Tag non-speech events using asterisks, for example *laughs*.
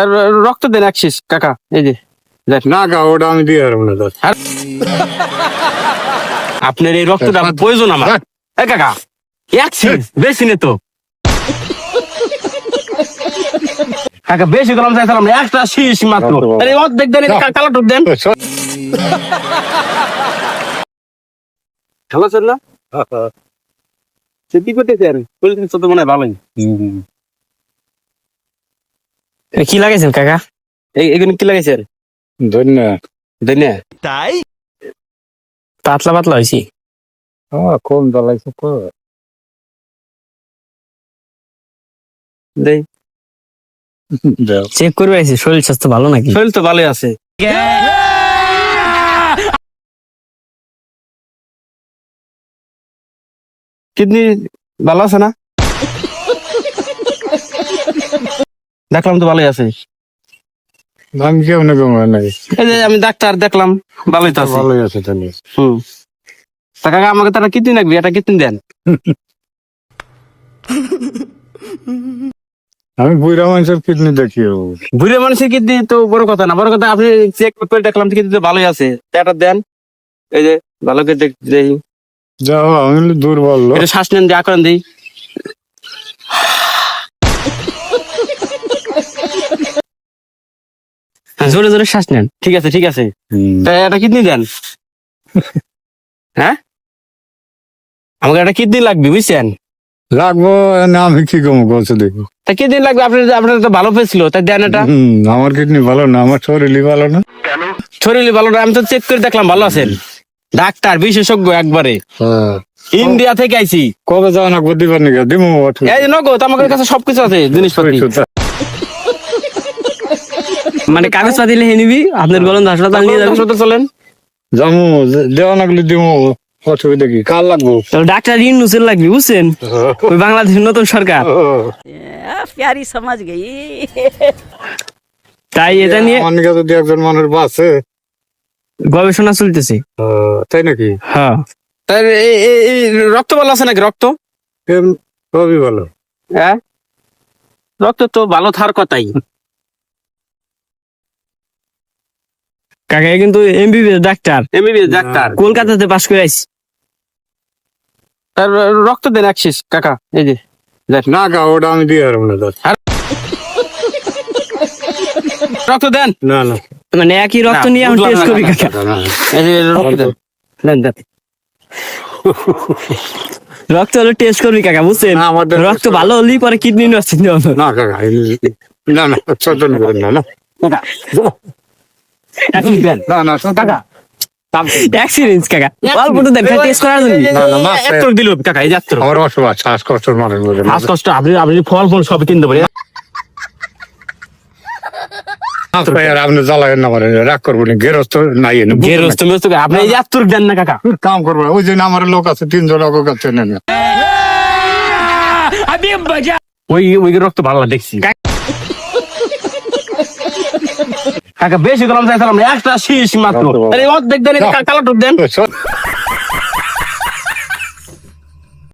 আর রক্ত দেন এক শীষ কাকা এই যে না গা ওটা আমি দিয়ে পারব না আপনার এই রক্তটা প্রয়োজন আমার। এ কাকা এক শীষ বেশি নে তো। কাকা বেশি গরম চাইছিলাম একটা শীষ মাত্র। আরে অর্ধেক দেন কালা টুক দেন। সে কি করতেছেন? তো মনে হয় ভালোই। কি লাগাইছেন কাকা? এই এগুলো কি লাগাইছেন? ধন্যবাদ ধনিয়া। পাতলা পাতলা হয়েছি হ্যাঁ কম দালাইছে দেই। চেক করবে আইছি শরীর স্বাস্থ্য ভালো নাকি? শরীর তো ভালোই আছে। কিডনি ভালো আছে না? দেখলাম তো ভালোই আছে। আমি কেউ না কেউ নাই এই যে আমি ডাক্তার দেখলাম ভালোই তো আছে। ভালোই আছে তাহলে। হুম। তা কাকা আমাকে তারা কিডনি লাগবে এটা কিডনি দেন? *laughs* আমি বুড়া মানুষের কিডনি দেখি বুড়ে মানুষের কিডনি তো বড় কথা না বড় কথা আপনি চেক করে দেখলাম কিডনি তো ভালোই আছে। এটা দেন। এই যে ভালো করে দেখ যাও আমি দুর্বল এটা শ্বাস নেন যা করেন দিই। জোরে জোরে শ্বাস নেন। ঠিক আছে ঠিক আছে। এটা কিডনি দেন? *laughs* হ্যাঁ? আমাকে একটা কিডনি লাগবে বুঝছেন? লাগবো না আমি কি কম বলছে দেখো। তা কিডনি লাগবে আপনার আপনার তো ভালো পেয়েছিল তাই দেন এটা। আমার কিডনি ভালো না আমার শরীরই ভালো না। শরীর ভালো না আমি তো চেক করে দেখলাম ভালো আছেন? ডাক্তার বিশেষজ্ঞ একবারে। হ্যাঁ। ইন্ডিয়া থেকে আইছি। কবে যাও না করতে পারি না দিমু এই নগদ আমাদের কাছে সবকিছু আছে জিনিসপত্র মানে কাগজ পাতি লিখে নিবি আপনার গলন হাসপাতাল নিয়ে যাবেন তো চলেন। যামু দেওয়া লাগলে দিমু অসুবিধা কি? কার লাগবো? ডাক্তার ইউনুসের লাগবে বুঝছেন? ওই বাংলাদেশের নতুন সরকার। প্যারি সমাজ গেই। তাই এটা নিয়ে অনেকে যদি একজন মানুষ বাসে। গবেষণা চলতেছে। তাই নাকি? হ্যাঁ। তাই এই রক্ত ভালো আছে নাকি? রক্ত? রবি বলো হ্যাঁ? রক্ত তো ভালো থার কথাই। কাকা? কিন্তু এমবিবিএস ডাক্তার। MBBS doctor. কলকাতাতে পাশ করে আইছি। তার রক্ত দেন এক শীষ কাকা এই যে না গা ওটা আমি দিয়ে পারব না রক্ত দেন। না না। মানে একই রক্ত নিয়ে আমি টেস্ট করি কাকা। দেন। দেন দেন। রক্ত হলো টেস্ট করবি কাকা বুঝছেন? আমাদের- রক্ত ভালো হলেই পরে কিডনি নষ্ট না কাকা না না করেন না। না না না কাকা এক্সপিরিয়েন্স কাকা অল্প দেন টেস্ট করার জন্য না, না, মাছ এত দিল কাকা এই যাত্র আমার অসুবিধা শ্বাসকষ্ট মানুষ শ্বাসকষ্ট আপনি আপনি ফল ফল সব কিনতে পারেন হাত পায়ে আর আপনি জ্বালাবেন না মানে রাগ করব না গেরস্ত নাই গেরস্ত আপনি দেন না কাকা কাম করব ওই জন্য আমার লোক আছে তিনজন লোক কাছে নেন ওই ওই রক্ত ভালো দেখছি কাকা বেশি গরম চাইছিলাম একটা শীষ মাত্র। আরে অর্ধেক দেন কালা টুক দেন। *laughs*